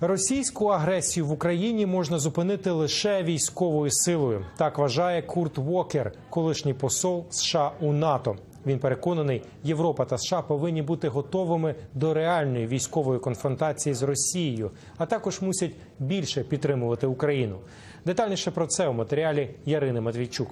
Російську агресію в Україні можна зупинити лише військовою силою. Так вважає Курт Вокер, колишній посол США у НАТО. Він переконаний, Європа та США повинні бути готовими до реальної військової конфронтації з Росією, а також мусять більше підтримувати Україну. Детальніше про це у матеріалі Ярини Матвійчук.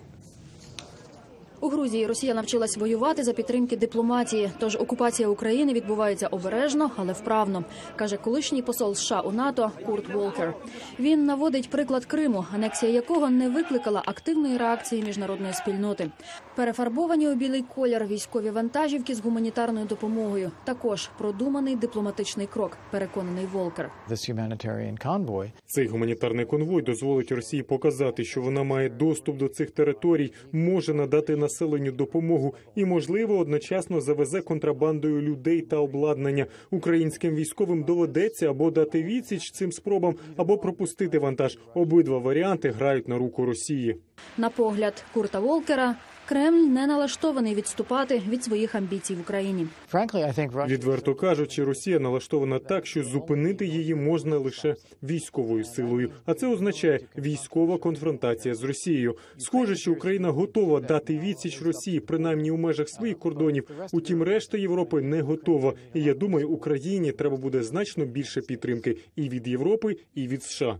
У Грузії Росія навчилась воювати за підтримки дипломатії. Тож окупація України відбувається обережно, але вправно, каже колишній посол США у НАТО Курт Волкер. Він наводить приклад Криму, анексія якого не викликала активної реакції міжнародної спільноти. Перефарбовані у білий колір військові вантажівки з гуманітарною допомогою. Також продуманий дипломатичний крок. Переконаний Волкер. Цей гуманітарний конвой дозволить Росії показати, що вона має доступ до цих територій, може надати населенню допомогу і, можливо, одночасно завезе контрабандою людей та обладнання. Українським військовим доведеться або дати відсіч цим спробам, або пропустити вантаж. Обидва варіанти грають на руку Росії. На погляд Курта Волкера, Кремль не налаштований відступати від своїх амбіцій в Україні. Відверто кажучи, Росія налаштована так, що зупинити її можна лише військовою силою. А це означає військова конфронтація з Росією. Схоже, що Україна готова дати відсіч Росії, принаймні у межах своїх кордонів. Утім, решта Європи не готова. І я думаю, Україні треба буде значно більше підтримки і від Європи, і від США.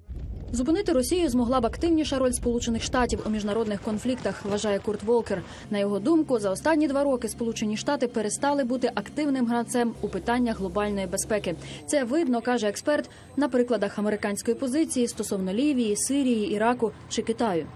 Зупинити Росію змогла б активніша роль Сполучених Штатів у міжнародних конфліктах, вважає Курт Волкер. На його думку, за останні два роки Сполучені Штати перестали бути активним гравцем у питаннях глобальної безпеки. Це видно, каже експерт, на прикладах американської позиції стосовно Лівії, Сирії, Іраку чи Китаю.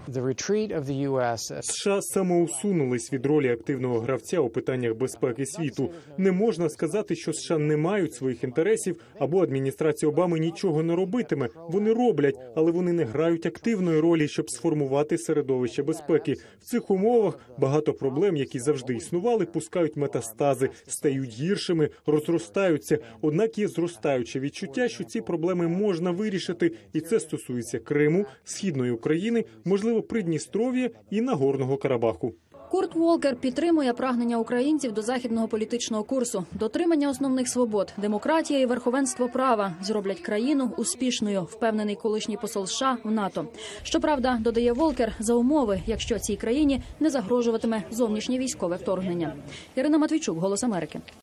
США самоусунулись від ролі активного гравця у питаннях безпеки світу. Не можна сказати, що США не мають своїх інтересів або адміністрація Обами нічого не робитиме. Вони роблять, але вони не грають активної ролі, щоб сформувати середовище безпеки. В цих умовах багато проблем, які завжди існували, пускають метастази, стають гіршими, розростаються. Однак є зростаюче відчуття, що ці проблеми можна вирішити, і це стосується Криму, східної України, можливо, Придністров'я і Нагорного Карабаху. Курт Волкер підтримує прагнення українців до західного політичного курсу. Дотримання основних свобод, демократія і верховенство права зроблять країну успішною, впевнений колишній посол США в НАТО. Щоправда, додає Волкер за умови, якщо цій країні не загрожуватиме зовнішнє військове вторгнення. Ірина Матвійчук, Голос Америки.